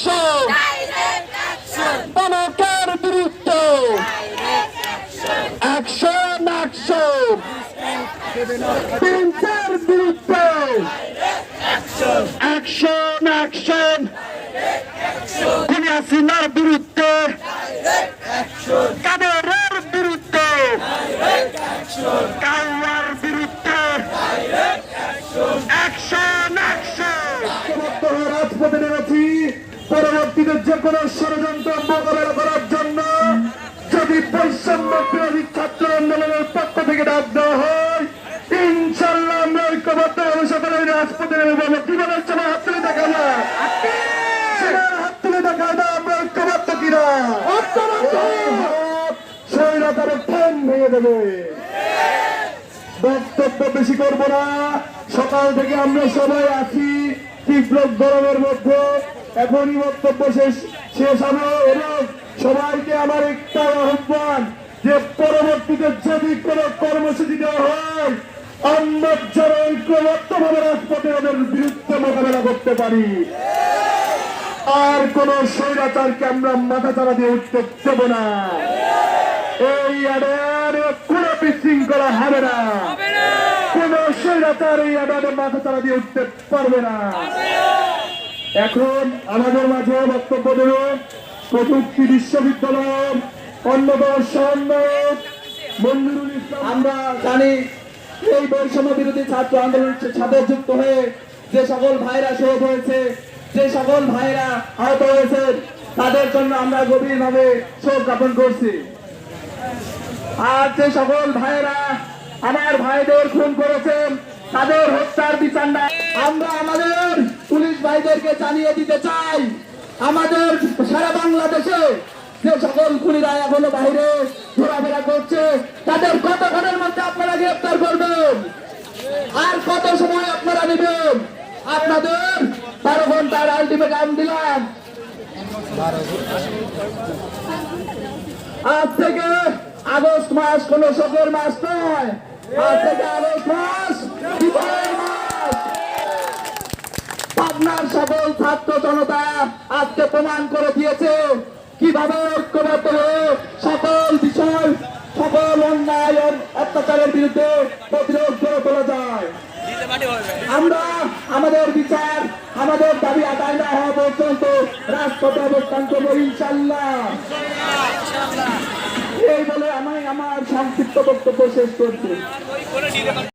Action পানাকার বিরুদ্ধে। Action action প্রিন্সের বিরুদ্ধে। Action action তিনি হাসিনার বিরুদ্ধে। কাদেরের বিরুদ্ধে। কোনো ষড়যন্ত্র মোকাবেলা করার জন্য যদি বৈষম্য বিরোধী ছাত্র আন্দোলনের পক্ষ থেকে ডাক দেওয়া হয় ইনশাল্লাহ আমরা ঐক্যবদ্ধ হবে সকলে রাজপথে নেমে বলব কি বলে হাত তুলে দেখা না হাত তুলে দেখা না আমরা ঐক্যবদ্ধ কিনা? স্বৈরাচারের ঠ্যাং ভেঙে দেবে। বক্তব্য বেশি করব না। সকাল থেকে আমরা সবাই আছি তীব্র গরমের মধ্যে। এখনই বক্তব্য শেষ শেষ হবে এবং সবাইকে আমার একটা আহ্বান যে পরবর্তীতে যদি কোনো কর্মসূচি দেওয়া হয় আমরা যারা ঐক্যবদ্ধভাবে রাজপথে ওদের বিরুদ্ধে মোকাবেলা করতে পারি। আর কোন স্বৈরাচারকে আমরা মাথা চারা দিয়ে উঠতে দেব না। এই আড়ারে কোন বিশৃঙ্খলা হবে না। কোন স্বৈরাচার এই আড়ারে মাথা চারা দিয়ে উঠতে পারবে না। এখন আমাদের মাঝে বক্তব্য দেবেন প্রযুক্তি বিশ্ববিদ্যালয়ের অন্যতম সমন্বয়ক আমরা জানি এই বৈষম্য বিরোধী ছাত্র আন্দোলনের সাথে যুক্ত হয়ে যে সকল ভাইরা শহীদ হয়েছে, যে সকল ভাইরা আহত হয়েছে, তাদের জন্য আমরা গভীরভাবে শোক জ্ঞাপন করছি। আর যে সকল ভাইরা আমার ভাইদের খুন করেছেন, তাদের হত্যার বিচার আমরা আমাদের ভাইদেরকে জানিয়ে দিতে চাই, আমাদের সারা বাংলাদেশে যে সকল খুনিরা এখনও বাইরে ঘোরাফেরা করছে, তাদের কতক্ষণের মধ্যে আপনারা গ্রেপ্তার করবেন? আর কত সময় আপনারা নেবেন? আপনাদের বারো ঘণ্টার আলটিমেটাম দিলাম। আজ থেকে আগস্ট মাস কোন শোকের মাস নয়। আজ থেকে আগস্ট মাস বিজয়ের মাস পাবনার সকল ছাত্র জনতা আজকে প্রমাণ করে দিয়েছে কীভাবে ঐক্যবদ্ধ হয়ে সকল বিষয়, সকল অন্যায় অত্যাচারের বিরুদ্ধে প্রতিরোধ করে তোলা যায়। আমরা আমাদের বিচার, আমাদের দাবি আদায় না হওয়া পর্যন্ত রাজপথে অবস্থান করব ইনশাল্লাহ। এই বলে আমি আমার সংক্ষিপ্ত বক্তব্য শেষ করছি।